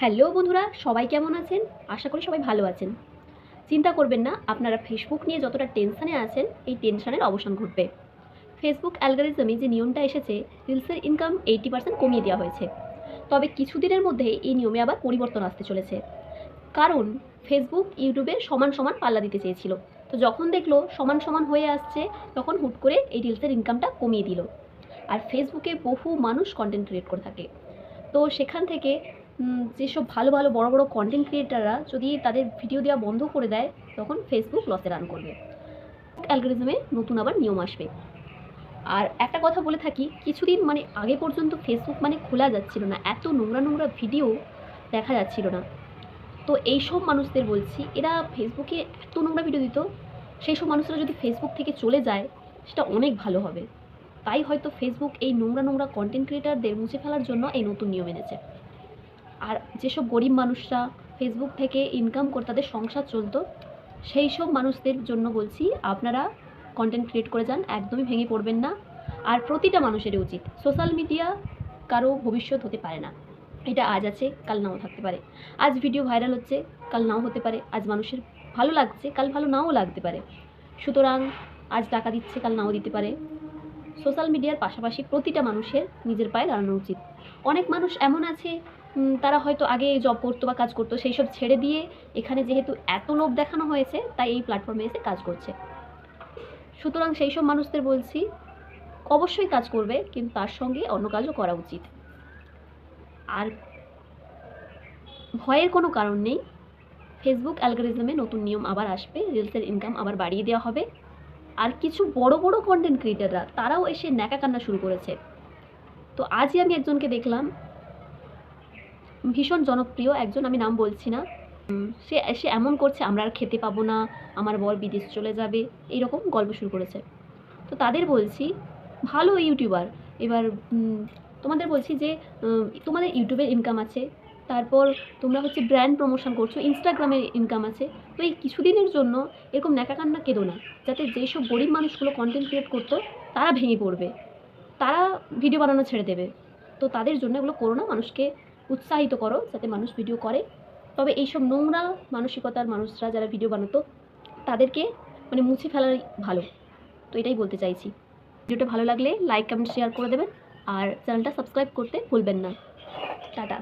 Hello বন্ধুরা, সবাই কেমন আছেন? আশা করি সবাই ভালো আছেন। চিন্তা করবেন না, আপনারা ফেসবুক নিয়ে যতটা টেনশানে আছেন, এই টেনশনের অবসান ঘটবে। ফেসবুক অ্যালগারিজমে যে নিয়মটা এসেছে রিলসের ইনকাম এইটি পার্সেন্ট কমিয়ে দেওয়া হয়েছে। তবে কিছুদিনের মধ্যে এই নিয়মে আবার পরিবর্তন আসতে চলেছে। কারণ ফেসবুক ইউটিউবে সমান সমান পাল্লা দিতে চেয়েছিল। তো যখন দেখল সমান সমান হয়ে আসছে, তখন হুট করে এই রিলসের ইনকামটা কমিয়ে দিল। আর ফেসবুকে বহু মানুষ কন্টেন্ট ক্রিয়েট করে থাকে। তো সেখান থেকে যেসব ভালো ভালো বড় বড় কন্টেন্ট ক্রিয়েটাররা যদি তাদের ভিডিও দেওয়া বন্ধ করে দেয়, তখন ফেসবুক লসে রান করবে। অ্যালগোরিজমে নতুন আবার নিয়ম আসবে। আর একটা কথা বলে থাকি, কিছুদিন মানে আগে পর্যন্ত ফেসবুক মানে খোলা যাচ্ছিল না, এত নোংরা নোংরা ভিডিও দেখা যাচ্ছিল না। তো এই সব মানুষদের বলছি, এরা ফেসবুকে এত নোংরা ভিডিও দিত সেই সব মানুষরা যদি ফেসবুক থেকে চলে যায়, সেটা অনেক ভালো হবে। তাই হয়তো ফেসবুক এই নোংরা নোংরা কন্টেন্ট ক্রিয়েটারদের মুছে ফেলার জন্য এই নতুন নিয়ম এনেছে। আর যেসব গরিব মানুষরা ফেসবুক থেকে ইনকাম করে তাদের সংসার চলতো, সেই সব মানুষদের জন্য বলছি, আপনারা কন্টেন্ট ক্রিয়েট করে যান, একদমই ভেঙে পড়বেন না। আর প্রতিটা মানুষেরই উচিত। সোশ্যাল মিডিয়া কারও ভবিষ্যৎ হতে পারে না। এটা আজ আছে, কাল নাও থাকতে পারে। আজ ভিডিও ভাইরাল হচ্ছে, কাল নাও হতে পারে। আজ মানুষের ভালো লাগছে, কাল ভালো নাও লাগতে পারে। সুতরাং আজ টাকা দিচ্ছে, কাল নাও দিতে পারে। সোশ্যাল মিডিয়ার পাশাপাশি প্রতিটা মানুষের নিজের পায়ে দাঁড়ানো উচিত। অনেক মানুষ এমন আছে তারা হয়তো আগে জব করতো বা কাজ করতো সেই সব ছেড়ে দিয়ে এখানে যেহেতু এত লোভ দেখানো হয়েছে, তাই এই প্ল্যাটফর্মে এসে কাজ করছে। সুতরাং সেই সব মানুষদের বলছি, অবশ্যই কাজ করবে, কিন্তু তার সঙ্গে অন্য কাজও করা উচিত। আর ভয়ের কোনো কারণ নেই। ফেসবুক অ্যালগোরিজমে নতুন নিয়ম আবার আসবে রিলসের ইনকাম আবার বাড়িয়ে দেওয়া হবে। আর কিছু বড় বড় কন্টেন্ট ক্রিয়েটাররা তারাও এসে ন্যাকা কান্না শুরু করেছে। তো আজই আমি একজনকে দেখলাম। ভীষণ জনপ্রিয়, একজন আমি নাম বলছি না। সে সে এমন করছে, আমরা আর খেতে পাবো না, আমার বর বিদেশ চলে যাবে, এইরকম গল্প শুরু করেছে। তো তাদের বলছি, ভালো ইউটিউবার, এবার তোমাদের বলছি যে তোমাদের ইউটিউবের ইনকাম আছে তারপর তোমরা হচ্ছে ব্র্যান্ড প্রমোশন করছ ইনস্টাগ্রামের ইনকাম আছে। তো এই কিছুদিনের জন্য এরকম ন্যাকাকান্না কেঁদো না, যাতে যেসব গরিব মানুষগুলো কন্টেন্ট ক্রিয়েট করতো, তারা ভেঙে পড়বে। তারা ভিডিও বানানো ছেড়ে দেবে। তো তাদের জন্য এগুলো করো না, মানুষকে উৎসাহিত করো, যাতে মানুষ ভিডিও করে। তবে এইসব নোংরা মানসিকতার মানুষরা যারা ভিডিও বানাতো, তাদেরকে মানে মুছে ফেলাই ভালো। তো এটাই বলতে চাইছি। ভিডিওটা ভালো লাগলে লাইক কমেন্ট শেয়ার করে দেবেন। আর চ্যানেলটা সাবস্ক্রাইব করতে ভুলবেন না। টাটা।